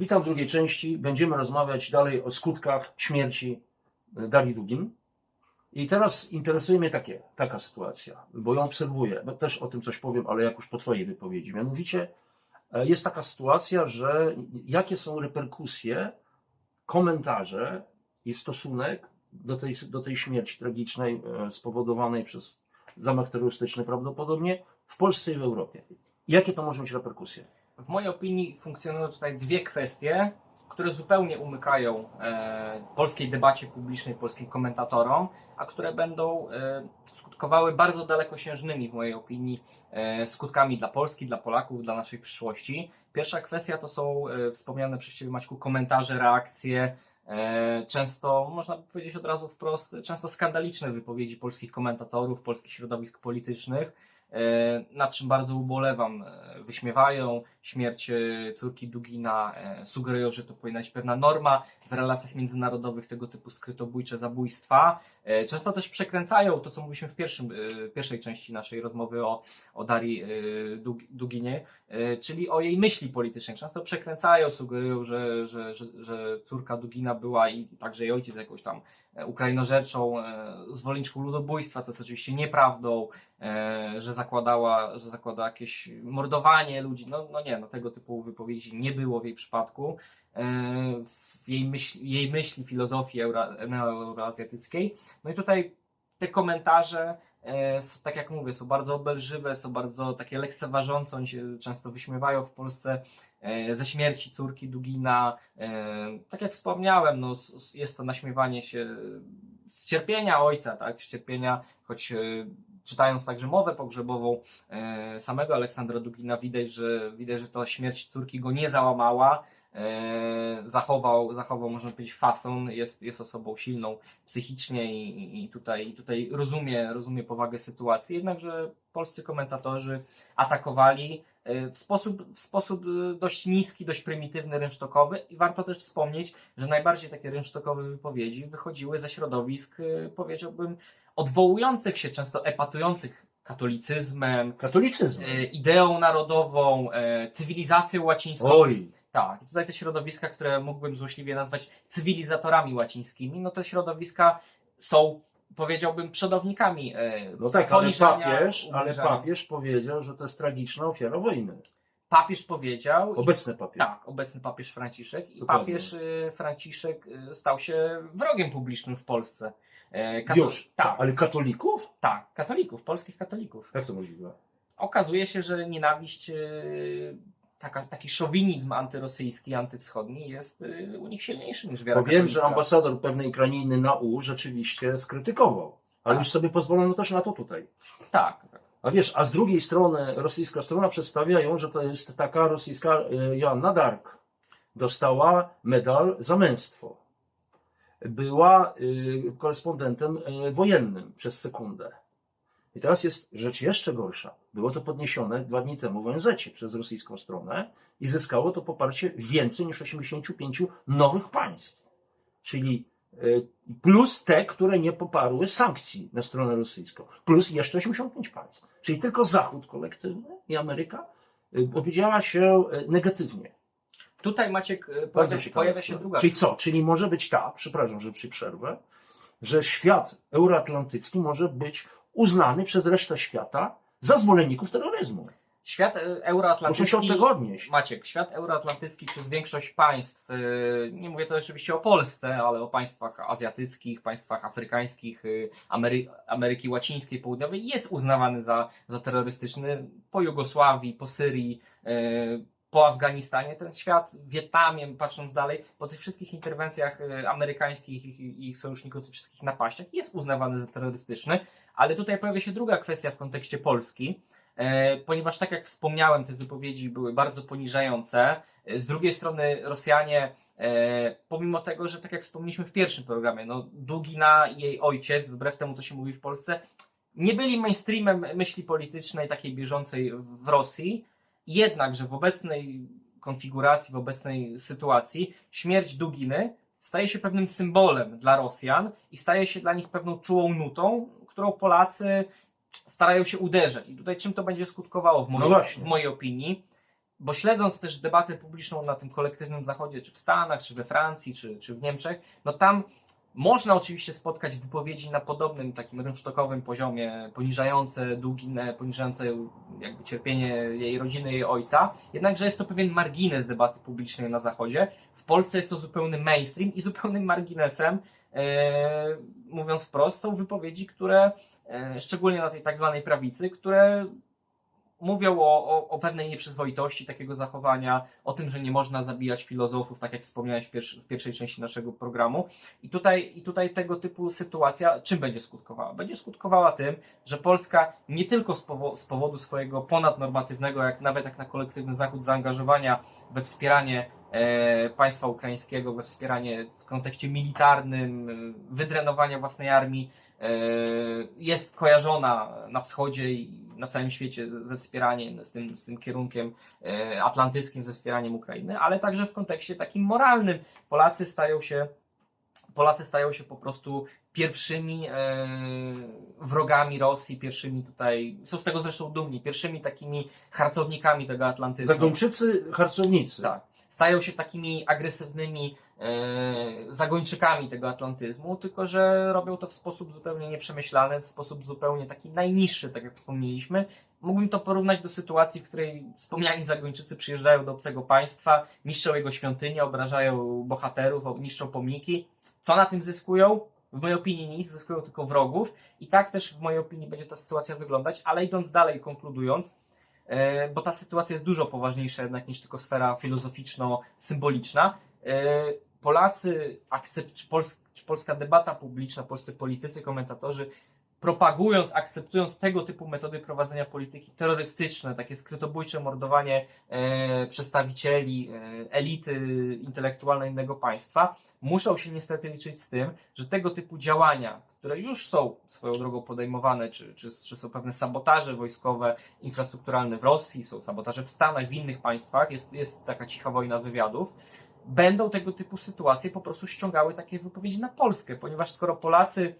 Witam w drugiej części. Będziemy rozmawiać dalej o skutkach śmierci e, Darii Dugin. I teraz interesuje mnie takie, taka sytuacja, bo ją obserwuję. Też o tym coś powiem, ale jak już po Twojej wypowiedzi. Mianowicie e, jest taka sytuacja, że jakie są reperkusje, komentarze i stosunek do tej, do tej śmierci tragicznej e, spowodowanej przez zamach terrorystyczny prawdopodobnie w Polsce i w Europie. Jakie to może mieć reperkusje? W mojej opinii funkcjonują tutaj dwie kwestie, które zupełnie umykają e, polskiej debacie publicznej, polskim komentatorom, a które będą e, skutkowały bardzo dalekosiężnymi, w mojej opinii, e, skutkami dla Polski, dla Polaków, dla naszej przyszłości. Pierwsza kwestia to są e, wspomniane przez Ciebie, Maćku, komentarze, reakcje, e, często, można by powiedzieć od razu wprost, często skandaliczne wypowiedzi polskich komentatorów, polskich środowisk politycznych, e, nad czym bardzo ubolewam. E, Wyśmiewają śmierć e, córki Dugina, sugerują, że to powinna być pewna norma w relacjach międzynarodowych tego typu skrytobójcze zabójstwa. Często też przekręcają to, co mówiliśmy w pierwszym, pierwszej części naszej rozmowy o, o Darii Dug- Duginie, czyli o jej myśli politycznej. Często przekręcają, sugerują, że, że, że, że córka Dugina była i także jej ojciec jakąś tam e, ukrainożerczą e, zwolenniczką ludobójstwa, co jest oczywiście nieprawdą, e, że zakładała, że zakładała jakieś mordowanie ludzi. No, no nie, no tego typu wypowiedzi nie było w jej przypadku. W jej myśli, jej myśli filozofii euro, euroazjatyckiej. No i tutaj te komentarze, są, tak jak mówię, są bardzo obelżywe, są bardzo takie lekceważące, oni się często wyśmiewają w Polsce e, ze śmierci córki Dugina. E, tak jak wspomniałem, no, jest to naśmiewanie się z cierpienia ojca, tak, z cierpienia, choć e, czytając także mowę pogrzebową e, samego Aleksandra Dugina widać, że widać, że ta śmierć córki go nie załamała. E, zachował, zachował, można powiedzieć, fason, jest, jest osobą silną psychicznie i, i- tutaj, i tutaj rozumie, rozumie powagę sytuacji, jednakże polscy komentatorzy atakowali e, w sposób, w sposób e, dość niski, dość prymitywny, rynsztokowy i warto też wspomnieć, że najbardziej takie rynsztokowe wypowiedzi wychodziły ze środowisk, powiedziałbym, odwołujących się, często epatujących katolicyzmem, Katolicyzm. e, ideą narodową, cywilizacją łacińską. Oj, Tak, i tutaj te środowiska, które mógłbym złośliwie nazwać cywilizatorami łacińskimi, no te środowiska są, powiedziałbym, przodownikami e, no tak, ale papież, ale papież powiedział, że to jest tragiczna ofiara wojny. Papież powiedział, i, Obecny papież. tak, obecny papież Franciszek i Dokładnie. papież e, Franciszek e, stał się wrogiem publicznym w Polsce. Kato- Już. Tak, Ale katolików? tak, katolików, polskich katolików. Jak to możliwe? okazuje się, że nienawiść, taka, taki szowinizm antyrosyjski, antywschodni jest e, u nich silniejszy niż wiara Bo wiem, że ambasador pewnej krainy na U rzeczywiście skrytykował. Ale Tak. już sobie pozwolono też na to tutaj. Tak. A wiesz, a z drugiej strony rosyjska strona przedstawia ją, że to jest taka rosyjska e, Joanna Dark. Dostała medal za męstwo. Była y, korespondentem y, wojennym przez sekundę. I teraz jest rzecz jeszcze gorsza. Było to podniesione dwa dni temu w ONZ przez rosyjską stronę i zyskało to poparcie więcej niż 85 nowych państw. Czyli y, plus te, które nie poparły sankcji na stronę rosyjską. Plus jeszcze 85 państw. Czyli tylko Zachód kolektywny i Ameryka y, opowiedziała się y, negatywnie. Tutaj Maciek e, pojawia, pojawia się druga. Czyli co? Czyli może być tak, przepraszam, że przy przerwę, że świat euroatlantycki może być uznany przez resztę świata za zwolenników terroryzmu. Świat e, Muszę się od euroatlantycki. tego odnieść. Maciek, świat euroatlantycki przez większość państw, e, nie mówię to oczywiście o Polsce, ale o państwach azjatyckich, państwach afrykańskich, e, Amery Ameryki Łacińskiej, Południowej, jest uznawany za, za terrorystyczny. Po Jugosławii, po Syrii, po Afganistanie, ten świat, Wietnamie, patrząc dalej, po tych wszystkich interwencjach amerykańskich i ich sojuszników, tych wszystkich napaściach, jest uznawany za terrorystyczny. Ale tutaj pojawia się druga kwestia w kontekście Polski. E, ponieważ tak jak wspomniałem, te wypowiedzi były bardzo poniżające. E, Z drugiej strony Rosjanie, e, pomimo tego, że tak jak wspomnieliśmy w pierwszym programie, no Dugina i jej ojciec, wbrew temu co się mówi w Polsce, nie byli mainstreamem myśli politycznej takiej bieżącej w Rosji, jednakże w obecnej konfiguracji, w obecnej sytuacji śmierć Duginy staje się pewnym symbolem dla Rosjan i staje się dla nich pewną czułą nutą, którą Polacy starają się uderzać. I tutaj czym to będzie skutkowało w mojej, No w mojej opinii? bo śledząc też debatę publiczną na tym kolektywnym zachodzie, czy w Stanach, czy we Francji, czy, czy w Niemczech, no tam można oczywiście spotkać wypowiedzi na podobnym takim rynsztokowym poziomie, poniżające Duginę, poniżające jakby cierpienie jej rodziny, jej ojca, jednakże jest to pewien margines debaty publicznej na zachodzie. W Polsce jest to zupełny mainstream i zupełnym marginesem, e, mówiąc wprost, są wypowiedzi, które e, szczególnie na tej tak zwanej prawicy, które mówią o, o, o pewnej nieprzyzwoitości takiego zachowania, o tym, że nie można zabijać filozofów, tak jak wspomniałeś w, pierwszy, w pierwszej części naszego programu. I tutaj, I tutaj tego typu sytuacja czym będzie skutkowała? Będzie skutkowała tym, że Polska nie tylko z, powo- z powodu swojego ponadnormatywnego, jak nawet jak na kolektywny Zachód, zaangażowania we wspieranie e, państwa ukraińskiego, we wspieranie w kontekście militarnym, e, wydrenowania własnej armii, jest kojarzona na wschodzie i na całym świecie ze wspieraniem, z tym, z tym kierunkiem e, atlantyckim, ze wspieraniem Ukrainy, ale także w kontekście takim moralnym. Polacy stają się, Polacy stają się po prostu pierwszymi e, wrogami Rosji, pierwszymi tutaj, są z tego zresztą dumni, pierwszymi takimi harcownikami tego atlantyzmu. Zagończycy, harcownicy. Tak. Stają się takimi agresywnymi e, zagończykami tego atlantyzmu, tylko że robią to w sposób zupełnie nieprzemyślany, w sposób zupełnie taki najniższy, tak jak wspomnieliśmy. Mógłbym to porównać do sytuacji, w której wspomniani zagończycy przyjeżdżają do obcego państwa, niszczą jego świątynię, obrażają bohaterów, niszczą pomniki. Co na tym zyskują? W mojej opinii nic, zyskują tylko wrogów. I tak też w mojej opinii będzie ta sytuacja wyglądać, ale idąc dalej, konkludując, bo ta sytuacja jest dużo poważniejsza jednak niż tylko sfera filozoficzno-symboliczna. E, Polacy, akcept, polska debata publiczna, polscy politycy, komentatorzy, propagując, akceptując tego typu metody prowadzenia polityki terrorystyczne, takie skrytobójcze mordowanie e, przedstawicieli e, elity intelektualnej innego państwa, muszą się niestety liczyć z tym, że tego typu działania, które już są swoją drogą podejmowane, czy, czy, czy są pewne sabotaże wojskowe, infrastrukturalne w Rosji, są sabotaże w Stanach, w innych państwach, jest, jest taka cicha wojna wywiadów, będą tego typu sytuacje po prostu ściągały takie wypowiedzi na Polskę, ponieważ skoro Polacy,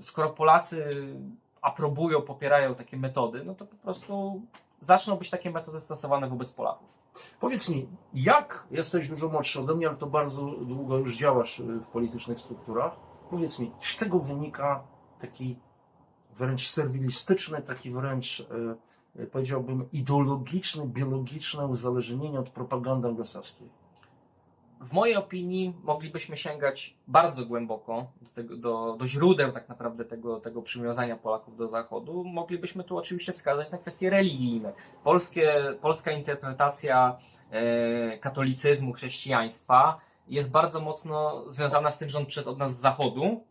skoro Polacy aprobują, popierają takie metody, no to po prostu zaczną być takie metody stosowane wobec Polaków. Powiedz mi, jak jesteś dużo młodszy ode mnie, ale to bardzo długo już działasz y, w politycznych strukturach. Powiedz mi, z czego wynika taki wręcz serwilistyczny, taki wręcz y, y, powiedziałbym ideologiczny, biologiczne uzależnienie od propagandy anglosaskiej? W mojej opinii moglibyśmy sięgać bardzo głęboko do, tego, do, do źródeł tak naprawdę tego, tego przywiązania Polaków do Zachodu. Moglibyśmy tu oczywiście wskazać na kwestie religijne. Polskie, polska interpretacja e, katolicyzmu, chrześcijaństwa jest bardzo mocno związana z tym, że on przyszedł od nas z Zachodu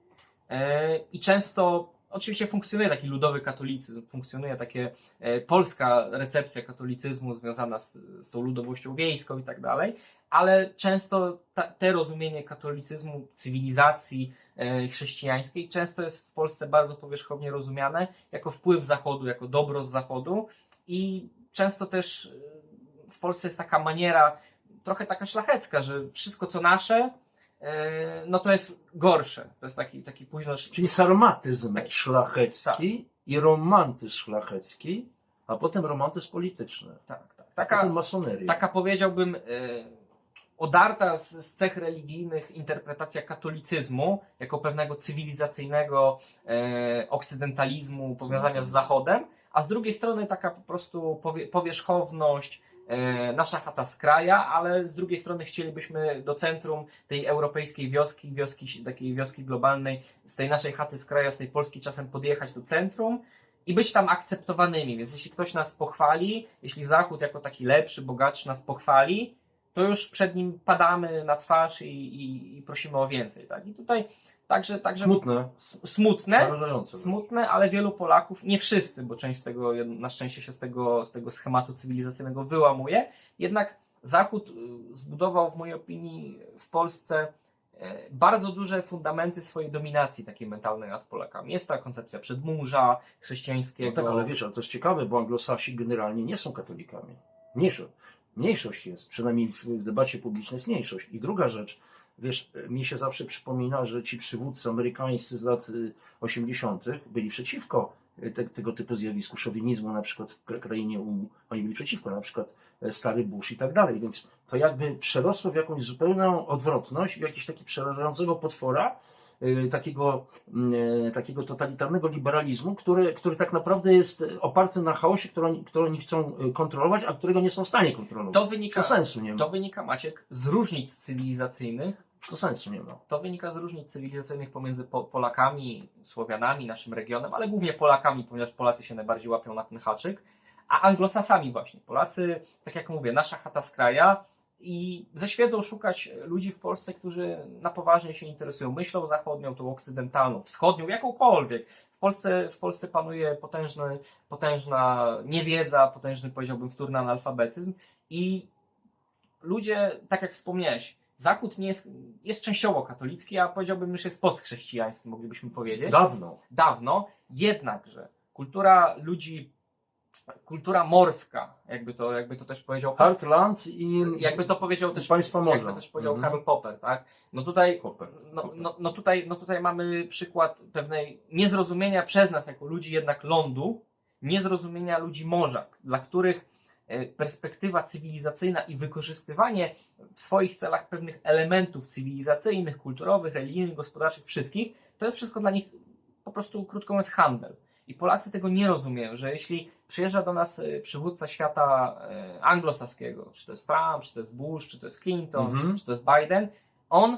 e, i często oczywiście funkcjonuje taki ludowy katolicyzm, funkcjonuje takie e, polska recepcja katolicyzmu związana z, z tą ludowością wiejską i tak dalej, ale często ta, te rozumienie katolicyzmu, cywilizacji e, chrześcijańskiej często jest w Polsce bardzo powierzchownie rozumiane jako wpływ Zachodu, jako dobro z Zachodu i często też e, w Polsce jest taka maniera trochę taka szlachecka, że wszystko co nasze no to jest gorsze. To jest taki, taki późno Czyli sarmatyzm Tak. szlachecki i romantyzm szlachecki, a potem romantyzm polityczny. tak, tak. Taka, masoneria. taka powiedziałbym, e, odarta z, z cech religijnych interpretacja katolicyzmu jako pewnego cywilizacyjnego e, okcydentalizmu, powiązania z Zachodem, a z drugiej strony taka po prostu powie, powierzchowność, e, nasza chata z kraja, ale z drugiej strony chcielibyśmy do centrum tej europejskiej wioski, wioski, takiej wioski globalnej, z tej naszej chaty z kraja, z tej Polski czasem podjechać do centrum i być tam akceptowanymi. Więc jeśli ktoś nas pochwali, jeśli Zachód jako taki lepszy, bogatszy nas pochwali, to już przed nim padamy na twarz i, i, i prosimy o więcej. Tak? I tutaj także, także Smutne, smutne, smutne, ale wielu Polaków, nie wszyscy, bo część z tego na szczęście się z tego, z tego schematu cywilizacyjnego wyłamuje, jednak Zachód y, zbudował w mojej opinii w Polsce e, bardzo duże fundamenty swojej dominacji takiej mentalnej nad Polakami. Jest ta koncepcja przedmurza No chrześcijańskiego. tak, ale wiesz, ale to jest ciekawe, bo anglosasi generalnie nie są katolikami. Mniejszość, mniejszość jest, przynajmniej w debacie publicznej jest mniejszość. I druga rzecz, wiesz, mi się zawsze przypomina, że ci przywódcy amerykańscy z lat y, 80. byli przeciwko y, te, tego typu zjawisku szowinizmu, na przykład w kra- krainie U, oni byli przeciwko, na przykład e, stary Bush i tak dalej, więc to jakby przerosło w jakąś zupełną odwrotność, w jakiś taki przerażającego potwora, y, takiego, y, takiego totalitarnego liberalizmu, który, który tak naprawdę jest oparty na chaosie, który oni, który oni chcą y, kontrolować, a którego nie są w stanie kontrolować. To wynika, To sensu nie ma. to wynika Maciek, z różnic cywilizacyjnych. To sensu nie ma. To wynika z różnic cywilizacyjnych pomiędzy po, Polakami, Słowianami, naszym regionem, ale głównie Polakami, ponieważ Polacy się najbardziej łapią na ten haczyk, a anglosasami właśnie. Polacy, tak jak mówię, nasza chata z kraja i ze świedzą szukać ludzi w Polsce, którzy na poważnie się interesują myślą zachodnią, tą okcydentalną, wschodnią, jakąkolwiek. W Polsce, w Polsce panuje potężny, potężna niewiedza, potężny powiedziałbym wtórny analfabetyzm i ludzie, tak jak wspomniałeś, Zachód nie jest, jest częściowo katolicki, a powiedziałbym, że jest postchrześcijański, moglibyśmy powiedzieć Dawno. dawno, jednakże kultura ludzi, kultura morska, jakby to, jakby to też powiedział, Heartland i jakby to powiedział też, Państwo morza. jakby też powiedział Mhm. Karl Popper, tak? No tutaj, Popper. no, no, no, tutaj, no tutaj mamy przykład pewnej niezrozumienia przez nas jako ludzi jednak lądu, niezrozumienia ludzi morza, dla których e, perspektywa cywilizacyjna i wykorzystywanie w swoich celach pewnych elementów cywilizacyjnych, kulturowych, religijnych, gospodarczych, wszystkich, to jest wszystko dla nich po prostu krótko mówiąc handel. I Polacy tego nie rozumieją, że jeśli przyjeżdża do nas e, przywódca świata e, anglosaskiego, czy to jest Trump, czy to jest Bush, czy to jest Clinton, Mhm. czy to jest Biden, on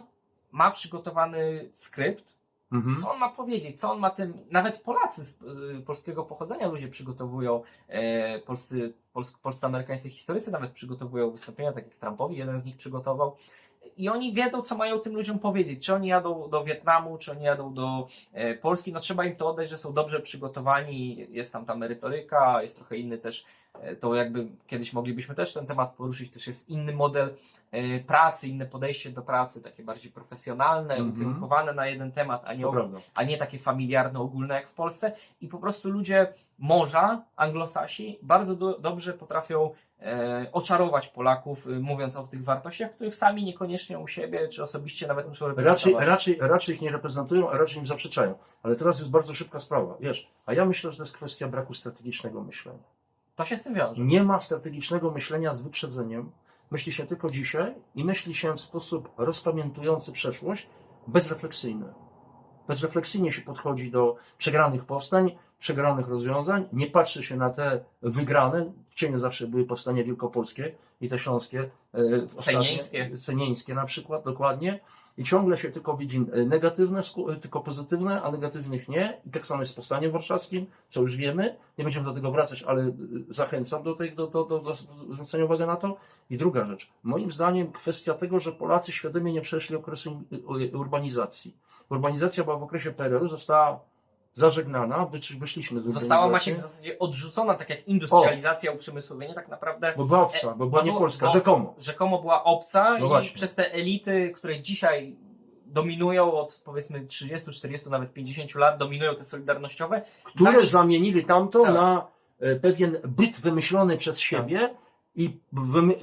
ma przygotowany skrypt, Mhm. co on ma powiedzieć, co on ma tym. Nawet Polacy z y, polskiego pochodzenia ludzie przygotowują, e, polscy, pols, polscy amerykańscy historycy nawet przygotowują wystąpienia, tak jak Trumpowi, jeden z nich przygotował. I oni wiedzą, co mają tym ludziom powiedzieć. Czy oni jadą do Wietnamu, czy oni jadą do e, Polski. No trzeba im to oddać, że są dobrze przygotowani. Jest tam ta merytoryka, jest trochę inny też. E, To jakby kiedyś moglibyśmy też ten temat poruszyć. Też jest inny model e, pracy, inne podejście do pracy, takie bardziej profesjonalne, Mhm. ukierunkowane na jeden temat, a nie a nie takie familiarne, ogólne jak w Polsce. I po prostu ludzie morza, anglosasi, bardzo do, dobrze potrafią e, oczarować Polaków, y, mówiąc o tych wartościach, których sami niekoniecznie u siebie, czy osobiście nawet muszą Raczej, reprezentować. raczej, raczej ich nie reprezentują, a raczej im zaprzeczają. Ale teraz jest bardzo szybka sprawa. Wiesz, a ja myślę, że to jest kwestia braku strategicznego myślenia. To się z tym wiąże. Nie ma strategicznego myślenia z wyprzedzeniem. Myśli się tylko dzisiaj i myśli się w sposób rozpamiętujący przeszłość, bezrefleksyjny. Bezrefleksyjnie się podchodzi do przegranych powstań, przegranych rozwiązań, nie patrzy się na te wygrane. W cieniu zawsze były powstania wielkopolskie i te śląskie. e, Senieńskie. Senieńskie na przykład, dokładnie. I ciągle się tylko widzi e, negatywne, e, tylko pozytywne, a negatywnych nie. I tak samo jest z powstaniem warszawskim, co już wiemy. Nie będziemy do tego wracać, ale zachęcam do, tej, do, do, do, do zwrócenia uwagi na to. I druga rzecz. Moim zdaniem kwestia tego, że Polacy świadomie nie przeszli okresu urbanizacji. Urbanizacja była w okresie PRL-u, została zażegnana, wysz- wyszliśmy z Została. Maciek w zasadzie odrzucona, tak jak industrializacja, uprzemysłowienie, tak naprawdę Bo była obca, bo była bo nie było- polska, bo- rzekomo. rzekomo była obca No i właśnie. przez te elity, które dzisiaj dominują od powiedzmy 30, 40, nawet 50 lat, dominują te solidarnościowe, które Dla- zamienili tamto Tak. na e, pewien byt wymyślony przez siebie i wymy,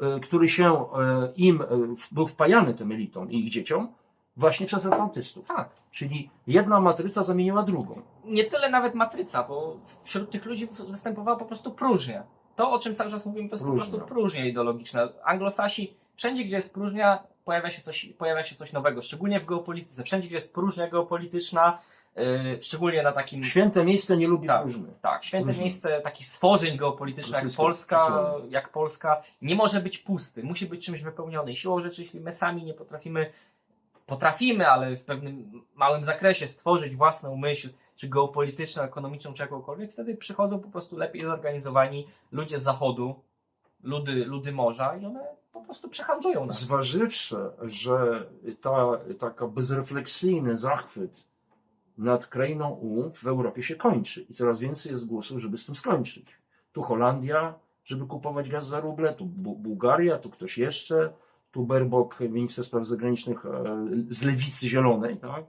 e, który się e, im e, był wpajany tym elitom i ich dzieciom właśnie przez atlantystów. tak, Czyli jedna matryca zamieniła drugą. nie tyle nawet matryca, bo wśród tych ludzi występowała po prostu próżnia. To, o czym cały czas mówimy, to jest Próżnia. po prostu próżnia ideologiczna. Anglosasi, wszędzie gdzie jest próżnia, pojawia się coś, pojawia się coś nowego, szczególnie w geopolityce. Wszędzie gdzie jest próżnia geopolityczna, yy, szczególnie na takim Święte miejsce nie lubi Tak. próżny. Tak, święte miejsce takich stworzeń geopolitycznych jak Polska, jak Polska, nie może być pusty, musi być czymś wypełniony. I Siłą rzeczy, jeśli my sami nie potrafimy, potrafimy, ale w pewnym małym zakresie stworzyć własną myśl, czy geopolityczną, ekonomiczną, czy jakąkolwiek, wtedy przychodzą po prostu lepiej zorganizowani ludzie z zachodu, ludy, ludy morza i one po prostu przehandlują nas. Zważywszy, że ta taka bezrefleksyjny zachwyt nad krainą U w Europie się kończy i coraz więcej jest głosów, żeby z tym skończyć. Tu Holandia, żeby kupować gaz za ruble, tu Bu- Bułgaria, tu ktoś jeszcze, tu Berbok, minister spraw zagranicznych e, z lewicy zielonej, tak,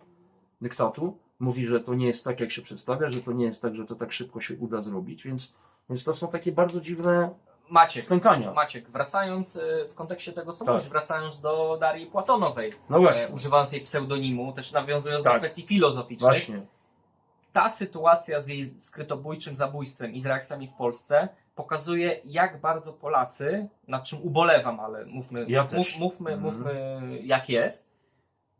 dyktatu, mówi, że to nie jest tak, jak się przedstawia, że to nie jest tak, że to tak szybko się uda zrobić, więc, więc to są takie bardzo dziwne Maciek, spękania. Maciek, wracając y, w kontekście tego, co Tak. mówisz, wracając do Darii Platonowej, No e, właśnie, używając jej pseudonimu, też nawiązując do Tak. kwestii filozoficznych, właśnie. ta sytuacja z jej skrytobójczym zabójstwem i z reakcjami w Polsce pokazuje, jak bardzo Polacy, nad czym ubolewam, ale mówmy, Ja mów, mówmy, Mhm. mówmy jak jest,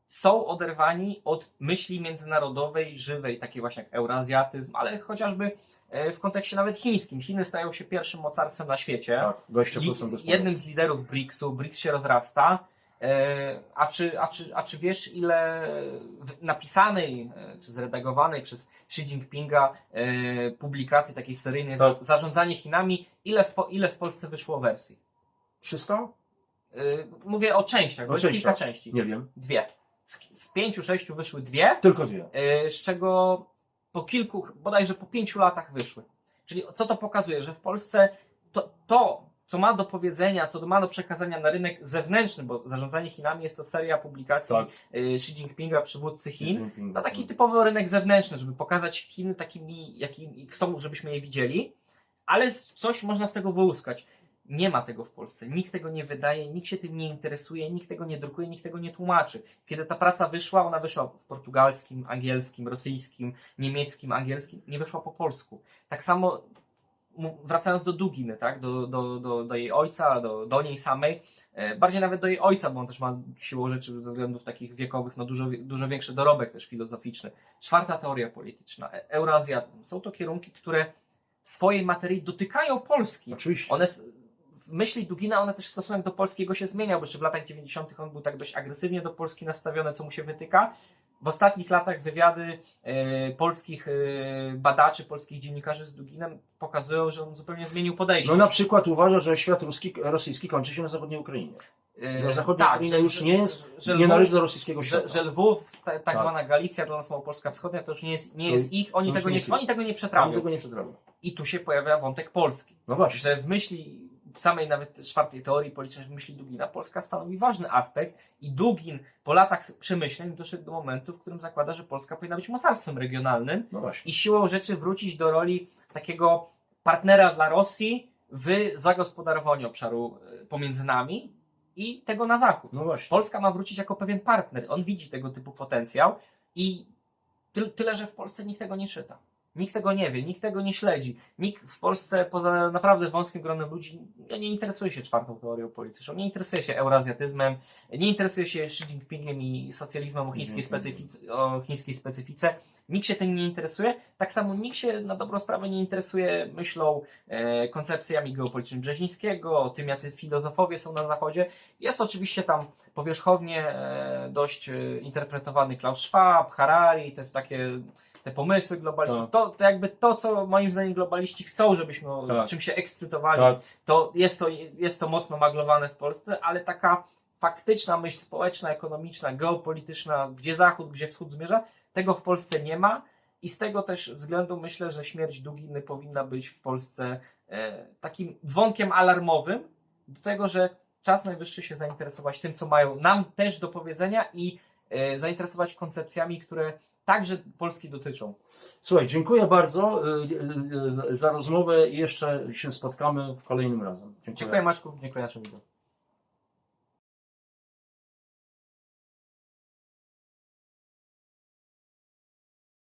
są oderwani od myśli międzynarodowej, żywej, takiej właśnie jak eurazjatyzm, ale chociażby e, w kontekście nawet chińskim. Chiny stają się pierwszym mocarstwem na świecie. Tak, 20% Li- gospodarki. jednym z liderów BRICS-u, BRICS się rozrasta. E, A czy, a, czy, a czy wiesz, ile napisanej e, czy zredagowanej przez Xi Jinpinga e, publikacji takiej seryjnej Tak. za- Zarządzanie Chinami, ile w, ile w Polsce wyszło wersji? 300? E, Mówię o częściach, bo O jest kilka części. Nie wiem. Dwie. Z, z pięciu, sześciu wyszły dwie, Tylko dwie. z czego po kilku, bodajże po pięciu latach wyszły. Czyli co to pokazuje? Że w Polsce to, to co ma do powiedzenia, co ma do przekazania na rynek zewnętrzny, bo zarządzanie Chinami jest to seria publikacji Tak. e, Xi Jinpinga, przywódcy Chin, na taki typowy rynek zewnętrzny, żeby pokazać Chiny takimi, jakimi chcą, żebyśmy je widzieli, ale coś można z tego wyłuskać. Nie ma tego w Polsce. Nikt tego nie wydaje, nikt się tym nie interesuje, nikt tego nie drukuje, nikt tego nie tłumaczy. Kiedy ta praca wyszła, ona wyszła w portugalskim, angielskim, rosyjskim, niemieckim, angielskim, nie wyszła po polsku. Tak samo wracając do Duginy, tak? do, do, do, do jej ojca, do, do niej samej, e, bardziej nawet do jej ojca, bo on też ma siłą rzeczy ze względów takich wiekowych no dużo, dużo większy dorobek też filozoficzny. Czwarta teoria polityczna, e- eurazjatyzm. Są to kierunki, które w swojej materii dotykają Polski. Oczywiście. One w myśli Dugina, one też stosunek do polskiego się zmieniał, bo jeszcze w latach 90. on był tak dość agresywnie do Polski nastawiony, co mu się wytyka. W ostatnich latach wywiady e, polskich e, badaczy, polskich dziennikarzy z Duginem pokazują, że on zupełnie zmienił podejście. No na przykład uważa, że świat ruski, rosyjski kończy się na zachodniej Ukrainie. E, Że zachodnia tak, Ukraina że- już nie jest, że nie należy do rosyjskiego że, świata. że Lwów, ta, tak, Tak. zwana Galicja, dla nas Małopolska Wschodnia, to już nie jest, nie jest ich, oni tego nie oni tego nie przetrawią. tego nie przetrawią. I tu się pojawia wątek Polski. No właśnie. że w myśli samej nawet czwartej teorii politycznej, w myśli Dugina, Polska stanowi ważny aspekt i Dugin po latach przemyśleń doszedł do momentu, w którym zakłada, że Polska powinna być mocarstwem regionalnym No i siłą rzeczy wrócić do roli takiego partnera dla Rosji w zagospodarowaniu obszaru e, pomiędzy nami i tego na zachód. No. Polska ma wrócić jako pewien partner. On widzi tego typu potencjał i ty, tyle, że w Polsce nikt tego nie czyta. Nikt tego nie wie, nikt tego nie śledzi. Nikt w Polsce, poza naprawdę wąskim gronem ludzi, nie, nie interesuje się czwartą teorią polityczną, nie interesuje się eurazjatyzmem, nie interesuje się Xi Jinpingiem i socjalizmem o chińskiej, specyfice, o chińskiej specyfice. Nikt się tym nie interesuje. Tak samo nikt się na dobrą sprawę nie interesuje myślą, e, koncepcjami geopolitycznymi Brzezińskiego, tym jacy filozofowie są na Zachodzie. Jest oczywiście tam powierzchownie e, dość e, interpretowany Klaus Schwab, Harari, te takie te pomysły globalistów. Tak. To, to jakby to, co moim zdaniem globaliści chcą, żebyśmy Tak. czym się ekscytowali, Tak. to jest, to jest to mocno maglowane w Polsce, ale taka faktyczna myśl społeczna, ekonomiczna, geopolityczna, gdzie Zachód, gdzie Wschód zmierza, tego w Polsce nie ma i z tego też względu myślę, że śmierć Duginy powinna być w Polsce e, takim dzwonkiem alarmowym do tego, że czas najwyższy się zainteresować tym, co mają nam też do powiedzenia i e, zainteresować koncepcjami, które także Polski dotyczą. Słuchaj, dziękuję bardzo y, y, y, za- rozmowę i jeszcze się spotkamy w kolejnym razem. Dziękuję Maćku, dziękuję naszym widzom.